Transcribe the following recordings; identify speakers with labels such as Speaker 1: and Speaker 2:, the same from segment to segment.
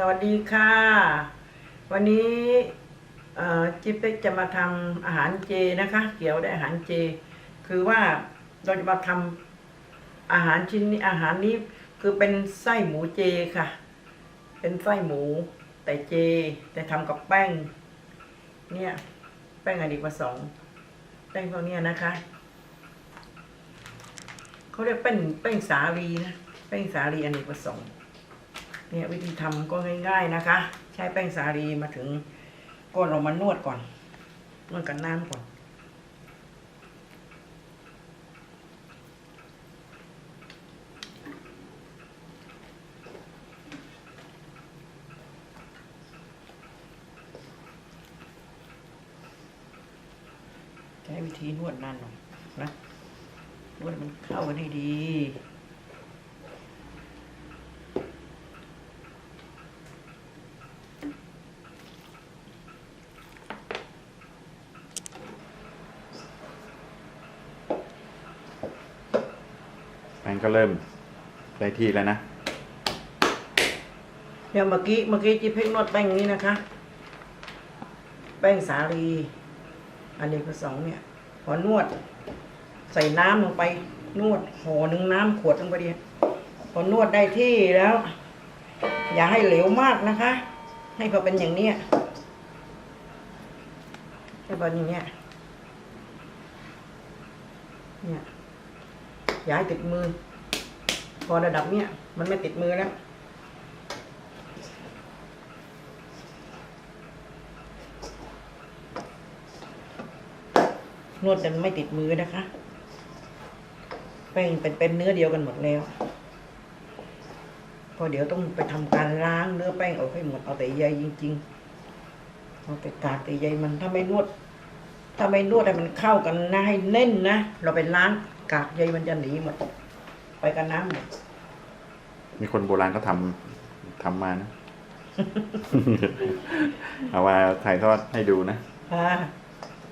Speaker 1: สวัสดีค่ะ วันนี้จิ๊บเป๊กจะมาทำอาหารเจนะคะ เกี่ยวได้อาหารเจ คือว่าเราจะมาทำอาหารชิ้นนี้อาหารนี้คือเป็นไส้หมูเจค่ะ เป็นไส้หมูแต่เจ แต่ทำกับแป้ง เนี่ยแป้งอเนกประสงค์แป้งพวกนี้นะคะเขาเรียกแป้งแป้งสาลีนะแป้งสาลีอเนกประสงค์ เนี่ยวิธีทำก็ง่าย ๆนะคะ ใช้แป้งสาลีมาถึงก้นเรามานวดก่อน นวดกับน้ำก่อน ใช้วิธีนวดนั่นหน่อยนะนวดมันเข้ากันให้ดี
Speaker 2: แป้งก็เริ่มได้ที่แล้วนะ
Speaker 1: เดี๋ยวเมื่อกี้เมื่อกี้จิเพ่งนวดแป้งนี้นะคะ แป้งสาลี อันนี้ก็สองเนี่ยพอนวด ใส่น้ำลงไป นวดห่อหนึ่งน้ำขวดลงไปดีพอนวดได้ที่แล้ว อย่าให้เหลวมากนะคะ ให้พอเป็นอย่างเนี้ยให้พออย่างเนี้ยเนี่ย อย่าให้ติดมือ พอระดับเนี้ยมันไม่ติดมือแล้วนวดแต่ไม่ติดมือนะคะแป้งเป็นเป็นเนื้อเดียวกันหมดแล้วพอเดี๋ยวต้องไปทำการล้างเนื้อแป้งออกให้หมดเอาแต่ใยจริง ๆ เอาแต่กากแต่ใยมันถ้าไม่นวด ถ้าไม่นวดให้มันเข้ากันนะให้แน่นนะเราไปล้าง กากใยมันจะหนีหมดไปกับน้ำหมด
Speaker 2: มีคนโบราณเขาทำทำมานะ เอาว่าถ่ายทอดให้ดูนะ
Speaker 1: อ่า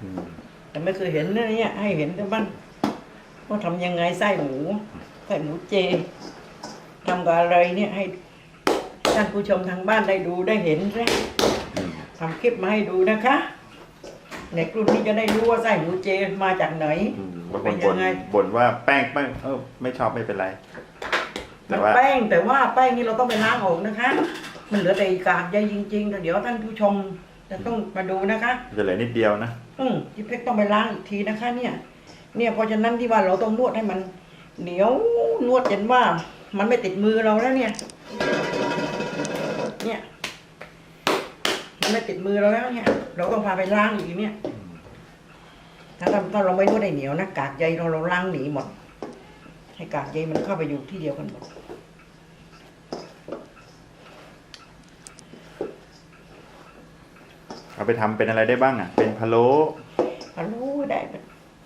Speaker 2: อืม
Speaker 1: แต่ไม่เคยเห็นนะเนี่ย ให้เห็นแต่บ้านว่าทำยังไงไส้หมูไส้หมูเจทำกับอะไรเนี่ยให้ท่านผู้ชมทางบ้านได้ดูได้เห็นใช่
Speaker 2: อืม
Speaker 1: ทำคลิปมาให้ดูนะคะ ในกลุ่มนี้จะได้รู้ว่าไส้หมูเจมาจากไหน
Speaker 2: อืมบางค
Speaker 1: เป็น
Speaker 2: น
Speaker 1: ยั
Speaker 2: บ่น
Speaker 1: งไง
Speaker 2: บ่นว่าแป้งแป้งเออไม่ชอบไม่เป็นไร แต่
Speaker 1: มัน
Speaker 2: ว่า
Speaker 1: แป้งแต่ว่าแป้งนี่เราต้องไปล้างออกนะคะ มันเหลือแต่กากใยจริงๆแต่เดี๋ยวท่านผู้ชมจะต้องมาดูนะคะ
Speaker 2: จะเหลือนิดเดียวนะ
Speaker 1: อืมพี่เพชรต้องไปล้างอีกทีนะคะ เนี่ย เนี่ยเพราะฉะนั้นที่ว่าเราต้องนวดให้มันเหนียวนวดจนว่า มันไม่ติดมือเราแล้วเนี่ย เนี่ย มันไม่ติดมือเราแล้วเนี่ย เราต้องพาไปล้างอีกเนี่ย ถ้าถ้าเราไม่นวดให้เหนียวนะกากใยเราเราล้างหนีหมด ให้กากใยมันเข้าไปอยู่ที่เดียวกันหมด
Speaker 2: เอาไปทำเป็นอะไรได้บ้างอะ เป็นพะโล้
Speaker 1: พะโล้ได้ท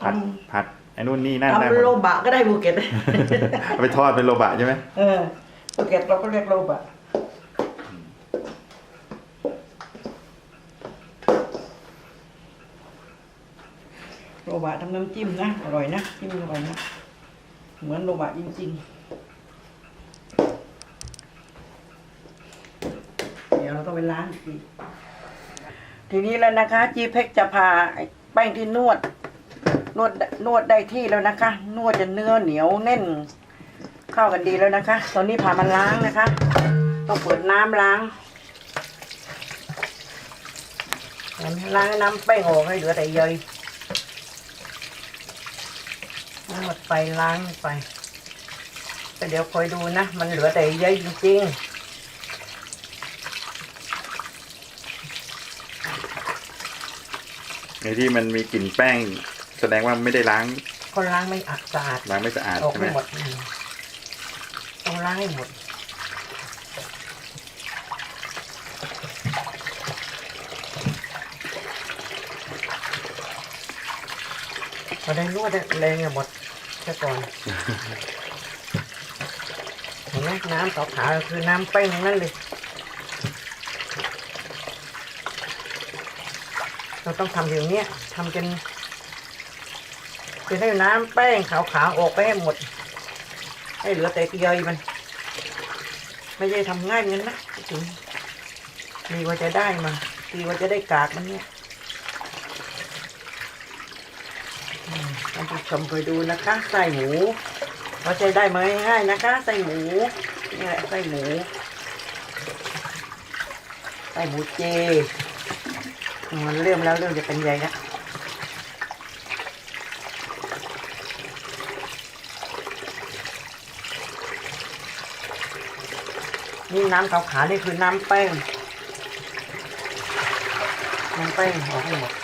Speaker 2: ผัดผัดไอ้นู่นนี่นั่นำได้หม
Speaker 1: ทำโล
Speaker 2: ด
Speaker 1: บะก็ได้บูเก็ต
Speaker 2: เอาไปทอดเป็นโลบะใช่ไหม
Speaker 1: เออบูเก็ตเราก็เรียกโลบะ บะทำน้ำจิ้มนะ อร่อยนะจิ้มอร่อยนะ เหมือนโรบะจริงๆ เดี๋ยวเราต้องไปล้างอีก ทีนี้แล้วนะคะ จีเพ็กจะพาแป้งที่นวด นวดนวดได้ที่แล้วนะคะ นวดจนเนื้อเหนียวแน่น เข้ากันดีแล้วนะคะ ตอนนี้พามันล้างนะคะ ต้องเปิดน้ำล้างล้างน้ำแป้งออกให้เหลือแต่เยย นว ดไปล้างไปแต่เดี๋ยวคอยดูนะ มันเหลือแต่เยอะจริง
Speaker 2: ในที่มันมีกลิ่นแป้ง แสดงว่าไม่ได้ล้าง
Speaker 1: ๆก็ล้างไม่อัดสะอาด
Speaker 2: ล้างไม่สะอาด
Speaker 1: ออก
Speaker 2: ใช่ไหม
Speaker 1: ให้หมดอืมต้องล้างให้หมดพอได้นวดแรงอะหมด ซะก่อนเห็นไหมน้ำขาวๆคือน้ำแป้งทั้งนั่นเลยเราต้องทำอย่างเนี้ยทำจนจนให้น้ำแป้งขาวๆออกไปให้หมด ให้เหลือแต่เกลือมัน ไม่ใช่ทำง่ายงั้นนะจริงดีกว่าจะได้มาดีกว่าจะได้กากมันเนี่ยอืมท่านผู้ชมไปดูนะคะไส้หมูเราจะได้ไหมง่ายนะคะไส้หมูนี่แหละไส้หมูไส้หมูเจมันเริ่มแล้วเริ่มจะเป็นใหญ่แล้วนี่น้ำขาวๆนี่คือน้ำแป้ง น้ำแป้งออกให้หมด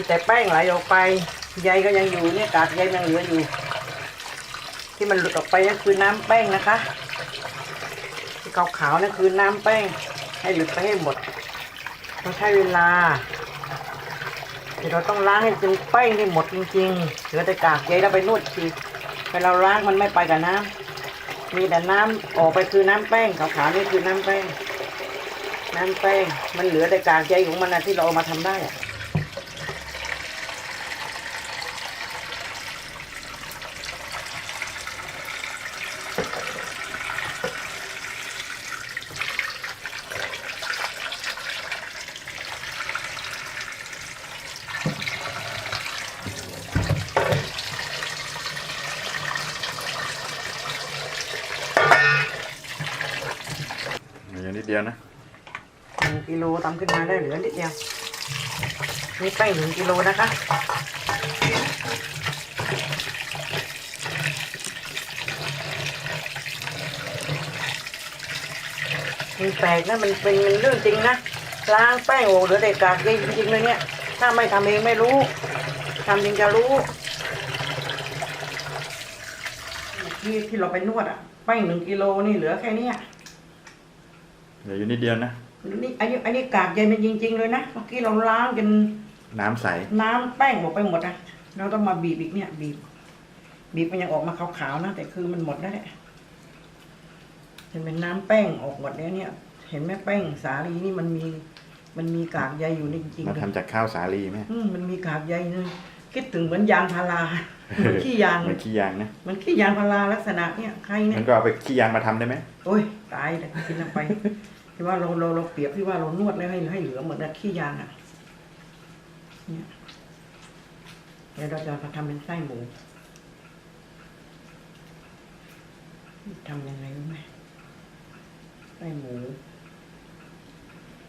Speaker 1: มีแต่แป้งไหลออกไปใยก็ยังอยู่เนี่ยกากใยยังเหลืออยู่ ที่มันหลุดออกไปนั่นคือน้ำแป้งนะคะที่ขาวๆนั่นคือน้ำแป้ง ให้หลุดไปให้หมดต้องใช้เวลาเดี๋ยวเราต้องล้างให้จนแป้งให้หมดจริงๆเหลือแต่กากใยแล้วไปนวดทีไปเราล้างมันไม่ไปกับน้ำมีแต่น้ำออกไปคือน้ำแป้งขาวๆนี่คือน้ำแป้ง น้ำแป้งมันเหลือแต่กากใยของมันนะที่เราเอามาทำได้อะ
Speaker 2: นิดเดียวนะ
Speaker 1: หนึ่งกิโลทำขึ้นมาได้เหลือนิดเดียวนี่แป้งหนึ่งกิโลนะคะมันแปลกนะมันเป็นมันเรื่องจริงนะล้างแป้งโอ้เหลือแต่กากใยจริงๆเลยเนี่ย ถ้าไม่ทำเองไม่รู้ทำจริงจะรู้ที่ที่เราไปนวดอะแป้งหนึ่งกิโลนี่เหลือแค่เนี้ย
Speaker 2: เหลืออยู่นิดเดียวนะ
Speaker 1: นี่อันนี้อันนี้กากใยมันจริง ๆ เลยนะเมื่อกี้เราล้างจน
Speaker 2: น้ำใส
Speaker 1: น้ำแป้งหมดไปหมดอะเราต้องมาบีบอีกเนี่ย บีบ บีบมันยังออกมาขาวๆนะแต่คือมันหมดแล้วแหละเห็นเป็นน้ำแป้งออกหมดแล้วเนี่ย เห็นไหมแป้งสาลีนี่มันมี มันมีกากใยอยู่นี่จริง
Speaker 2: มา
Speaker 1: ๆเลย
Speaker 2: ทำจากข้าวสาลีไหม
Speaker 1: อืมมันมีกากใยนึงคิดถึงเหมือนยางพาราเห มือนขี้ยาง
Speaker 2: เหมือนขี้ยางนะ
Speaker 1: เหมันขี้ยางพาราลักษณะเนี่ยใครเนี่
Speaker 2: มั
Speaker 1: ย
Speaker 2: นก็เอาไปขี้ยางมาทำได้ไหม
Speaker 1: โอ้ยตายแต่กินลงไปที่ว่าเราเราเราเปรียบที่ว่าเรานวดแล้วให้ให้เหลือเหมือนกับขี้ยางอะเนี่ยเดี๋ยวเราจะมาทำเป็นไส้หมูทำยังไงรู้ไหมไส้หมู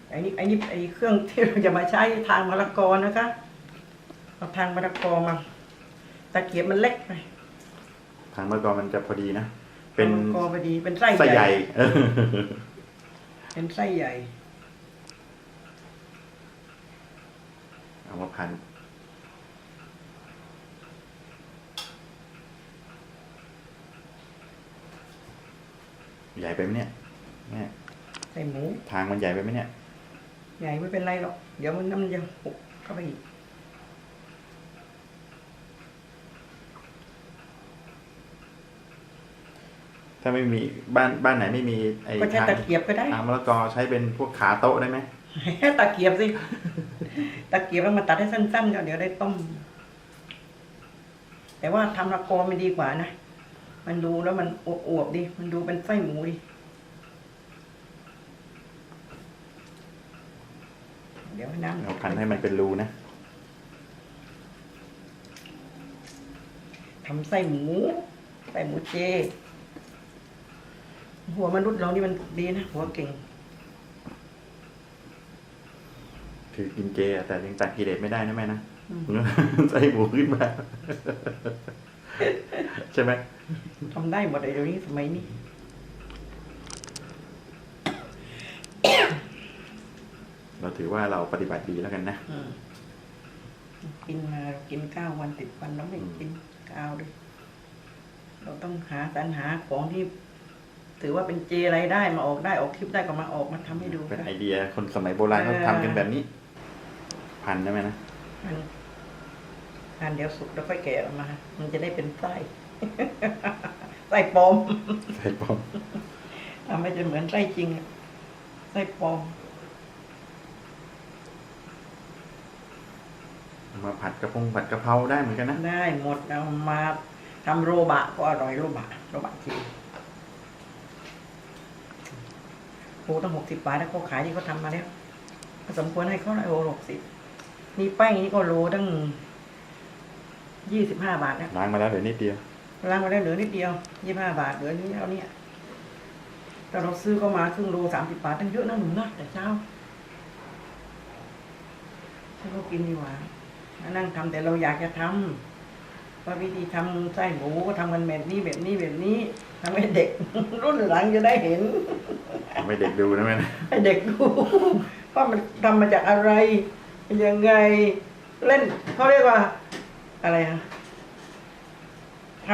Speaker 1: ไอ้นี่ไอ้นี่ไอ้เครื่องที่เราจะมาใช้ทางมะละกอนะคะเอาทางมะละกอมา ตะเกียบมันเล็กไป
Speaker 2: ทางมะละกอมันจะพอดีนะ เป็น
Speaker 1: มะละกอพอดีเป็นไส้
Speaker 2: ไส้
Speaker 1: ให
Speaker 2: ให
Speaker 1: ญ่
Speaker 2: ญ่ เออ
Speaker 1: เป็นไส้ใหญ่
Speaker 2: เอามาพัน ใหญ่ไปไหมเนี่ยแม่
Speaker 1: ใส่หมู
Speaker 2: ทางมันใหญ่ไปไหมเนี่ย
Speaker 1: ใหญ่ไม่เป็นไรหรอก เดี๋ยวมันน้ำมันจะหกเข้าไปอีก
Speaker 2: ถ้าไม่มีบ้านบ้านไหนไม่มีไอ้
Speaker 1: ก็ใช้
Speaker 2: ทาง
Speaker 1: ตะเกียบก็ได้
Speaker 2: ทางมะละกอใช้เป็นพวกขาโต๊ะได้ไหม
Speaker 1: ตะเกียบสิ ตะเกียบแล้วมาตัดให้สั้นๆก็เดี๋ยวได้ต้ม แต่ว่าทำละกอมันดีกว่านะ มันดูแล้วมันอวบๆดิมันดูเป็นไส้หมูดิเดี๋ยวให้น้ำ
Speaker 2: เราพันให้มันเป็นรูนะ
Speaker 1: ทำไส้หมู ไส้หมูเจ หัวมนุษย์เรานี่มันดีนะหัวเก่ง
Speaker 2: ถือกินเจอะแต่ยังตัดกิเลสไม่ได้นะแม่นะ
Speaker 1: อืม
Speaker 2: ใส่หมูขึ้นมาใช่ไหม
Speaker 1: ทำได้หมดเลยเดี๋ยวนี้สมัยนี้
Speaker 2: เราถือว่าเราปฏิบัติดีแล้วกันนะ
Speaker 1: อืมกินมากินเก้าวันติดวันแล้วไม่
Speaker 2: อืม
Speaker 1: กินเก้าด้วยเราต้องหาสรรหาของที่ ถือว่าเป็นเจอะไรได้มาออกได้ออกคลิปได้ก็มาออกมาทำให้ดู
Speaker 2: เป็น
Speaker 1: ค่ะ
Speaker 2: ไอเดียคนสมัยโบราณเขา
Speaker 1: เออ
Speaker 2: ทำกันแบบนี้ พันได้ไหมนะ
Speaker 1: มันทานเดี๋ยวสุกแล้วค่อยแกะออกมา มันจะได้เป็นไส้ ไส้ปลอม
Speaker 2: ใส่ปอม
Speaker 1: ทำให้จะเหมือนไส้จริงอะไส้ปลอม
Speaker 2: มาผัดกระพงผัดกะเพราได้เหมือนกันนะ
Speaker 1: ได้หมดเอามาทำโรบะก็อร่อยโรบะโรบะจีน โอ้ตั้งหกสิบบาทแล้วเขาขายที่เขาทำมาแล้วก็สมควรให้เขาเลยโอ้หกสิบนี่แป้งนี่ก็โลตั้งยี่สิบห้าบาทนะ
Speaker 2: ล้างมาแล้วเหลือนิดเดียว
Speaker 1: ล้างมาแล้วเหลือนิดเดียวยี่ห้าบาทเหลือนี้แล้วเนี่ยแต่เราซื้อเข้ามาครึ่งโลสามสิบบาทตั้งเยอะนะหนูนะแต่เช้าฉันก็กินดีกว่ามานั่งทำแต่เราอยากจะทำ ว่าวิธีทำไส้หมูก็ทำกันแบบนี้แบบนี้แบบนี้ทำให้เด็ก รุ่นหลังจะได้เห็น
Speaker 2: ไม่เด็กดูนะแม่นะ
Speaker 1: ให้เด็กดูว่ามันทำมาจากอะไรยังไงเล่นเขาเรียกว่า อะไรอะท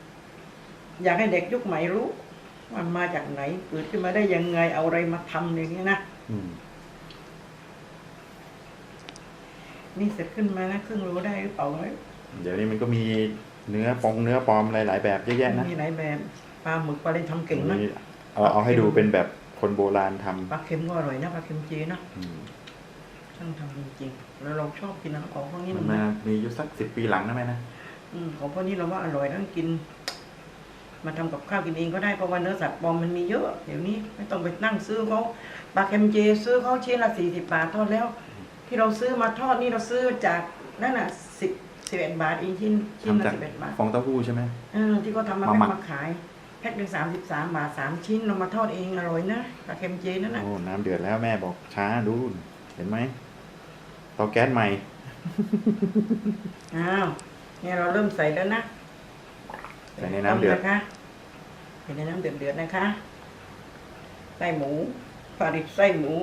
Speaker 1: ำอยากให้เด็กยุคใหม่รู้ว่ามาจากไหนเกิดขึ้นมาได้ยังไงเอาอะไรมาทำอย่างนี้ยนะ
Speaker 2: อืม
Speaker 1: นี่เสร็จขึ้นมานะครึ่งรู้ได้หรือเปล่าไหม
Speaker 2: เดี๋ยวนี้มันก็มีเนื้อปองเนื้อปลอมหลาย ๆ แบบเยอะแยะนะ
Speaker 1: มีหลายแบบปลาหมึกปลาเล่นทำเก่งนะ
Speaker 2: มีเอาเอาให้ดูเป็นแบบคนโบราณทำ
Speaker 1: ปลาเค็มก็อร่อยนะปลาเค็มเจนะ
Speaker 2: อืม
Speaker 1: ช่างทำจริงๆแล้วเราชอบกินนะของพวกนี้
Speaker 2: มัน
Speaker 1: นะ
Speaker 2: มามีอยู่สักสิบปีหลังนะแม่นะ
Speaker 1: อืมของพวกนี้เราว่าอร่อยนั่งกิน มาทำกับข้าวกินเองก็ได้เพราะว่าเนื้อสัตว์ปลอมมันมีเยอะเดี๋ยวนี้ไม่ต้องไปนั่งซื้อเขาปลาเค็มเจซื้อเขาชิ้นละสี่สิบบาททอดแล้ว ที่เราซื้อมาทอดนี่เราซื้อจากนั่นน่ะสิบ สิบเอ็ดบาทเองชิ้นชิ้นละ
Speaker 2: ทำจาก
Speaker 1: สิบเอ็ดบาท
Speaker 2: ฟองเต้าหู้ใช่ไหม
Speaker 1: เออที่เขาทำมา
Speaker 2: มา
Speaker 1: แพ็
Speaker 2: หมั
Speaker 1: ค
Speaker 2: ก
Speaker 1: มาขาย แพ็คหนึ่งสามสิบสามบาทสามชิ้นเรามาทอดเองอร่อยนะปลาเค็มเจนั่นน่ะ
Speaker 2: โอ้ น้ำเดือดแล้วแม่บอกช้าดูเห็นไหมเตาแก๊สใหม่
Speaker 1: อ้าวเนี่ยเราเริ่มใส่แล้วนะ
Speaker 2: ใส่ในน้ำเดือด
Speaker 1: นะคะใส่ในน้ำเดือดเดือดๆนะคะไส้หมูปลาดิบไส้หมู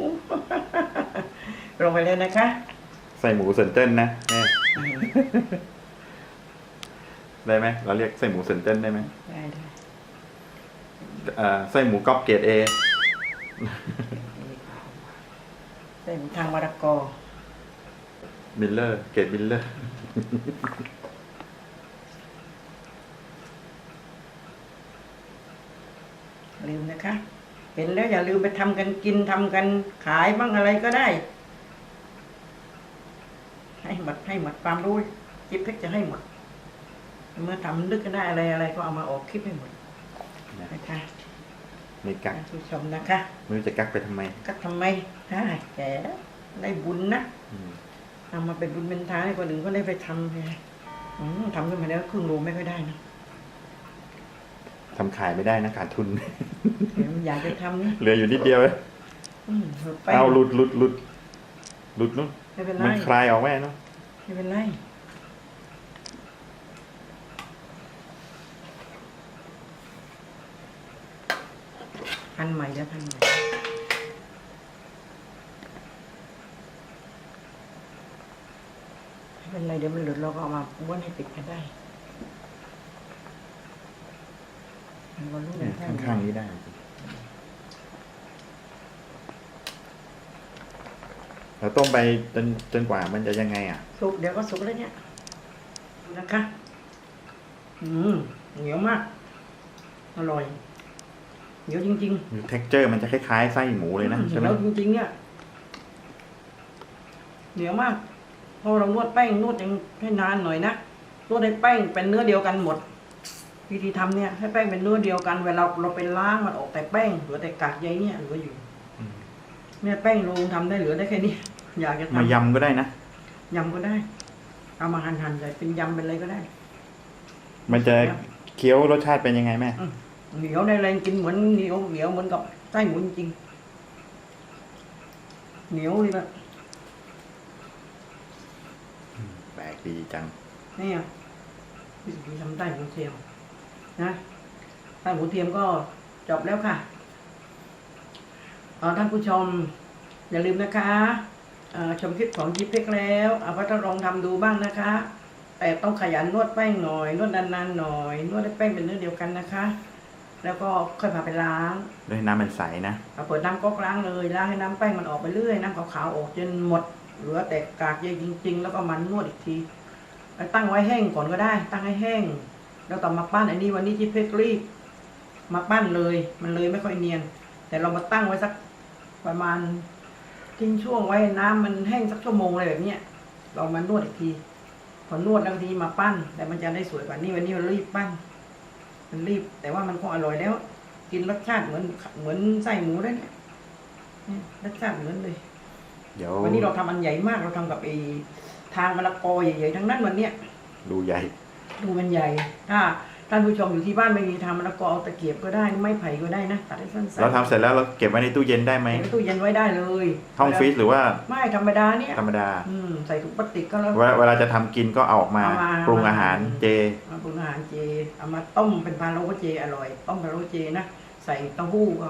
Speaker 1: ลงไปเลยนะคะ
Speaker 2: ใส่หมูเซนเติ้ลนะแม่
Speaker 1: อืม
Speaker 2: ได้ไหมเราเรียกใส่หมูเซนเติ้ลได้ไหม
Speaker 1: ได้ได้
Speaker 2: เอ่อใส่หมูก๊อบเกรดเอ
Speaker 1: ใส่หมูทางมะละกอ
Speaker 2: มิลเลอร์เกรดมิลเลอร์
Speaker 1: ลืมนะคะ เห็นแล้วอย่าลืมไปทำกันกินทำกันขายบ้างอะไรก็ได้ ให้หมดให้หมดความรู้จิ๊บเพ็กจะให้หมด เมื่อทำนึกก็ได้อะไรอะไรก็เอามาออกคลิปให้หมดนะคะ
Speaker 2: ไม่กัก
Speaker 1: ท่านผู้ชมนะคะ
Speaker 2: ไม่รู้จะกักไปทำไม
Speaker 1: ก็ทำไมถ้าแกได้บุญนะ
Speaker 2: อืม
Speaker 1: เอามาเป็นบุญเป็นทานให้คนอื่นก็ได้ไปทำไงอืมทำขึ้นมาแล้วครึ่งโลไม่ค่อยได้นะ
Speaker 2: ทำขายไม่ได้นะขาดทุน
Speaker 1: เดี๋ยวอยากจะทำนี่
Speaker 2: เหลืออยู่นิดเดียวเลย
Speaker 1: อืมหลุดไป
Speaker 2: เอาหลุดหลุดหลุดหลุดนู้น
Speaker 1: ไม่เป็นไร
Speaker 2: มันคลายออกแม่เนาะ
Speaker 1: ไม่เป็นไรพันใหม่แล้วพันใหม่ไม่เป็นไรเดี๋ยวมันหลุดเราก็เอามาม้วนให้ติดกันได้มันก็รู้
Speaker 2: เนี่ย
Speaker 1: แค่
Speaker 2: ข้างๆนี้ได้ เราต้มไปจนจนกว่ามันจะยังไงอะ
Speaker 1: สุกเดี๋ยวก็สุกแล้วเนี่ยดูนะคะ อืมเหนียวมาก อร่อย เหนียวจริงๆ
Speaker 2: เท็กเจอร์มันจะคล้ายๆไส้หมูเลยนะใช่ไหม
Speaker 1: เหนียวจริงๆเนี่ยเหนียวมากพอเรานวดแป้งนวดยังให้นานหน่อยนะนวดให้แป้งเป็นเนื้อเดียวกันหมด วิธีทำเนี่ยให้แป้งเป็นเนื้อเดียวกัน เวลาเราไปล้างมันออกแต่แป้งเหลือแต่กากใยเนี่ยเหลืออยู่
Speaker 2: อืม
Speaker 1: เนี่ยแป้งลงทำได้เหลือได้แค่นี้ อยากจะ
Speaker 2: มา
Speaker 1: ทำ
Speaker 2: ยำก็ได้นะ
Speaker 1: ยำก็ได้ เอามาหั่นๆใส่เป็นยำเป็นอะไรก็ได้
Speaker 2: มันจะเคี้ยวรสชาติเป็นยังไงแม่
Speaker 1: เหนียวในแรงกินเหมือนเหนียวเหนียวเหมือนกับไส้หมูจริงๆเหนียวเลยแบบ
Speaker 2: แปลกดีจัง
Speaker 1: นี่อะวิธีทำไส้หมูเทียมนะไส้หมูเทียมก็จบแล้วค่ะเอ่อ ท่านผู้ชม อย่าลืมนะคะเอ่อชมคลิปของจิ๊บเพ็กแล้วเอาก็ต้องลองทำดูบ้างนะคะ แต่ต้องขยันนวดแป้งหน่อย นวดนานๆหน่อย นวดให้แป้งเป็นเนื้อเดียวกันนะคะ แล้วก็ค่อยพาไปล้าง
Speaker 2: ด้วยน้ำมันใสนะ
Speaker 1: เอาเปิดน้ำก๊อกล้างเลยล้างให้น้ำแป้งมันออกไปเรื่อยน้ำขาวๆออกจนหมดเหลือแต่กากใยจริง ๆ แล้วก็มันนวดอีกทีตั้งไว้แห้งก่อนก็ได้ ตั้งให้แห้งแล้วต่อมาปั้นอันนี้วันนี้ที่เพชรรีบมาปั้นเลย มันเลยไม่ค่อยเนียน แต่เรามาตั้งไว้สัก ประมาณทิ้งช่วงไว้น้ำมันแห้งสักชั่วโมงอะไรแบบเนี้ยเรามานวดอีกทีพอนวดแล้วทีมาปั้น แต่มันจะได้สวยกว่านี้วันนี้มันรีบปั้น มันรีบ แต่ว่ามันก็อร่อยแล้ว กินรสชาติเหมือนเหมือนไส้หมูได้เนี่ยเนี่ยรสชาติเหมือนเลย
Speaker 2: เดี๋ยว
Speaker 1: วันนี้เราทำอันใหญ่มากเราทำกับไอ้ทางมะละกอใหญ่ๆทั้งนั้นวันเนี้ย
Speaker 2: ดูใหญ่
Speaker 1: ดูมันใหญ่ถ้า ท่านผู้ชมอยู่ที่บ้านไม่มีทำมะละกอเอาตะเกียบก็ได้ไม้ไผ่ก็ได้นะตัดให้สั้นๆ
Speaker 2: เราทำเสร็จแล้วเราเก็บไว้ในตู้เย็นได้ไหม
Speaker 1: ใส่ตู้เย็นไว้ได้เลย
Speaker 2: ห้องฟรีซหรือว่า
Speaker 1: ไม่ธรรมดาเนี่ย
Speaker 2: ธรรมดา
Speaker 1: อืมใส่ถุงพลาสติกก็แล้ว
Speaker 2: เวลาเวลาจะทำกินก็เอาออกมา
Speaker 1: เอามา
Speaker 2: ปรุงอาหารเจ
Speaker 1: มาปรุงอาหารเจเอามาต้มเป็นพาโล้เจอร่อย ต้มพาโล้เจนะใส่เต้าหู้ก็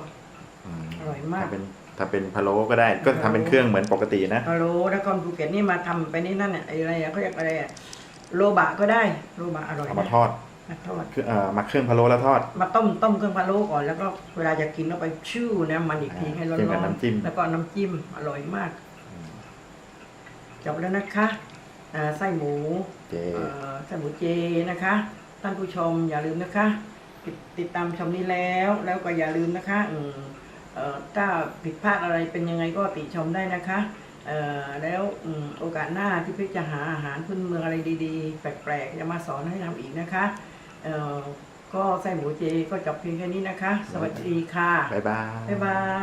Speaker 1: อร่อยมาก
Speaker 2: ถ้าเป็นถ้าเป็นพะโล้ก็ได้ก็ทำเป็นเครื่องเหมือนปกตินะ
Speaker 1: พาโล้แล้วก็ภูเก็ตนี่มาทำไปนี่นั่นเนี่ยไอ้อะไรอะเขาเรียกอะไรอะโลบะก็ได้โลบะอร่อย
Speaker 2: เอา
Speaker 1: นะ
Speaker 2: มาทอด
Speaker 1: มาทอด
Speaker 2: คือเอ่อมาเครื่องพะโล้แล้วทอด
Speaker 1: มาต้มต้มเครื่องพะโล้ก่อนแล้วก็เวลาจะกินก็ไปชื่อนะมันอีกที
Speaker 2: อ่า
Speaker 1: ให้ร้อน
Speaker 2: จิ้มกับ
Speaker 1: ๆ
Speaker 2: น้ำจิ้ม
Speaker 1: แล้วก็น้ำจิ้มอร่อยมากจบแล้วนะคะอ่าไส้หมู
Speaker 2: เจ
Speaker 1: เอ่อไส้หมูเจนะคะ ท่านผู้ชมอย่าลืมนะคะ ติดติดตามชมนี้แล้วแล้วก็อย่าลืมนะคะอืมเอ่อถ้าผิดพลาดอะไรเป็นยังไงก็ติชมได้นะคะเอ่อแล้วอืมโอกาสหน้าที่พี่จะหาอาหารพื้นเมืองอะไรดีๆ แปลกๆจะมาสอนให้ทำอีกนะคะเอ่อ ก็ไส้หมูเจก็จบเพียงแค่นี้นะคะ สวัสดีค่ะ
Speaker 2: บ๊ายบาย
Speaker 1: บ๊ายบาย